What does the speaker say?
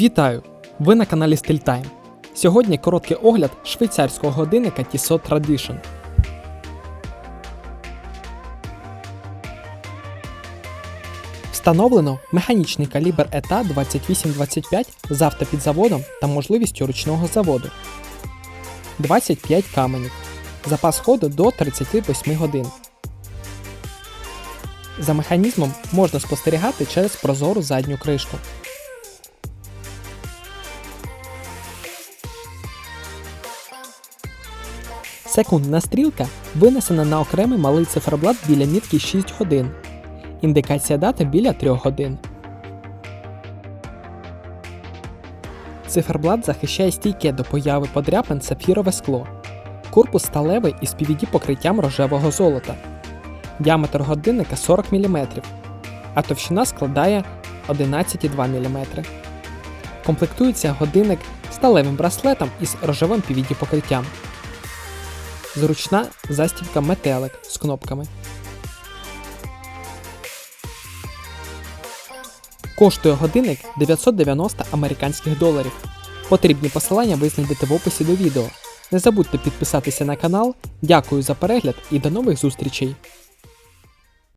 Вітаю! Ви на каналі StillTime. Сьогодні короткий огляд швейцарського годинника Tissot Tradition. Встановлено механічний калібр ETA 2825 з автопідзаводом та можливістю ручного заводу. 25 каменів. Запас ходу до 38 годин. За механізмом можна спостерігати через прозору задню кришку. Секундна стрілка винесена на окремий малий циферблат біля мітки 6 годин. Індикація дати біля 3 годин. Циферблат захищає стійке до появи подряпин сапфірове скло. Корпус сталевий із PVD покриттям рожевого золота. Діаметр годинника 40 мм, а товщина складає 11,2 мм. Комплектується годинник сталевим браслетом із рожевим PVD покриттям. Зручна застібка метелик з кнопками. Коштує годинник 990 американських доларів. Потрібні посилання ви знайдете в описі до відео. Не забудьте підписатися на канал. Дякую за перегляд і до нових зустрічей!